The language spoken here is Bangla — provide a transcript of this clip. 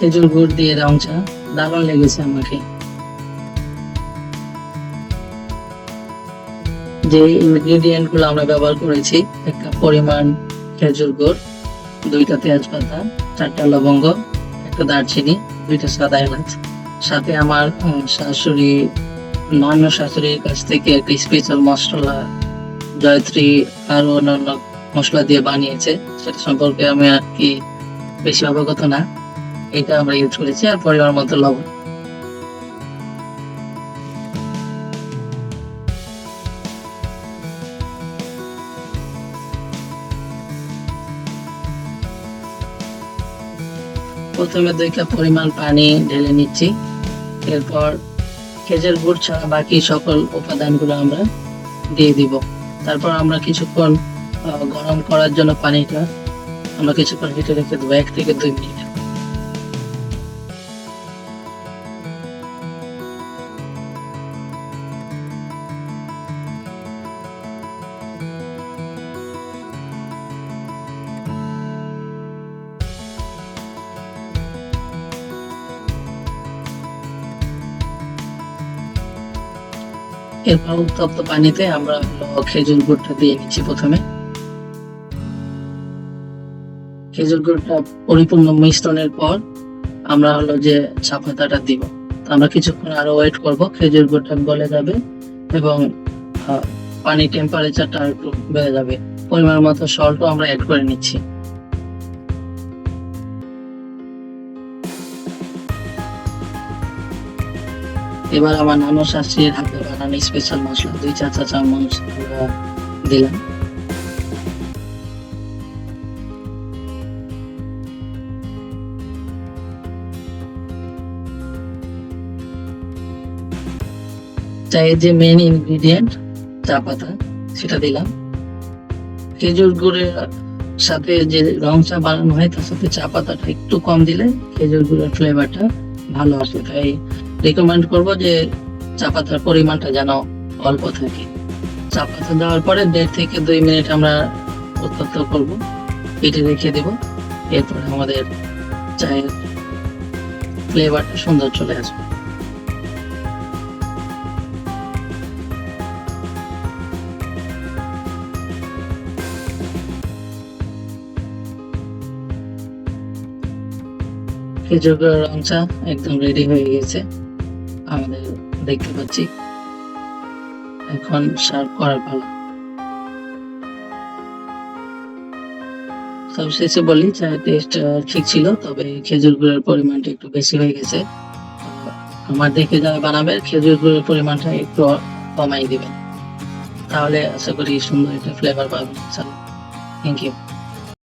খেজুর গুড় দিয়ে রং চা। দারুণ লেগেছে আমাকে। যে ইনগ্রিডিয়েন্টগুলো আমরা ব্যবহার করেছি একটা পরিমাণ খেজুর গুড়, দুইটা তেজপাতা, চারটা লবঙ্গ, একটা দারচিনি, দুইটা সাদা এলাচ। সাথে আমার শাশুড়ি নান্য শাশুড়ির কাছ থেকে একটা স্পেশাল মশলা, জয়ত্রী আর অন্যান্য মশলা দিয়ে বানিয়েছে। সেটা সম্পর্কে আমি আর কি বেশি অবগত না। এটা আমরা ইউজ করেছি, আর পরিমাণ মতো লবণ। প্রথমে দুই কাপ পরিমাণ পানি ঢেলে নিচ্ছি। এরপর খেজুর গুড় ছাড়া বাকি সকল উপাদানগুলো আমরা দিয়ে দিব। তারপর আমরা কিছুক্ষণ গরম করার জন্য পানিটা আমরা কিছুক্ষণ হিটে রেখে দেবো, এক থেকে দুই মিনিট। এরপর উত্তপ্ত পানিতে আমরা হলো খেজুর গুড়টা দিয়ে নিচ্ছি প্রথমে। খেজুর গুড়টা পরিপূর্ণ মিশ্রণের পর আমরা হলো যে চা পাতাটা দিব আমরা কিছুক্ষণ আরও ওয়েট করব, খেজুর গুড়টা গলে যাবে এবং পানি টেম্পারেচারটা একটু বেড়ে যাবে। পরিমাণ মতো সল্টও আমরা অ্যাড করে নিচ্ছি। এবার আমার নানু শাশুড়ির হাতে বানানো স্পেশাল মশলা, দুই চা চা চামচ দিলাম। চায়ের যে মেন ইনগ্রিডিয়েন্ট চা পাতা, সেটা দিলাম। খেজুর গুড়ের সাথে যে রং চা বানানো হয়, তার সাথে চা পাতাটা একটু কম দিলে খেজুর গুড়ের ফ্লেভারটা ভালো আসে তাই রেকমেন্ড করব যে চা পাতার পরিমাণটা যেন অল্প থাকে। চা পাতা দেওয়ার পরে দেড় থেকে দুই মিনিট আমরা উত্তপ্ত করব এটি রেখে দেব। এরপর আমাদের চায়ের ফ্লেভারটা সুন্দর চলে আসবে। খেজুর রং চা একদম রেডি হয়ে গেছে। আমাদের দেখতে পাচ্ছি। এখন সার্ভ করার পালা। সবশেষে বলি, চায়ের টেস্ট ঠিক ছিল, তবে খেজুর গুড়ের পরিমাণটা একটু বেশি হয়ে গেছে। আমার দেখে যারা বানাবে খেজুর গুড়ের পরিমাণটা একটু কমাই দিবেন। তাহলে আশা করি সুন্দর একটা ফ্লেভার পাবেন থ্যাংক ইউ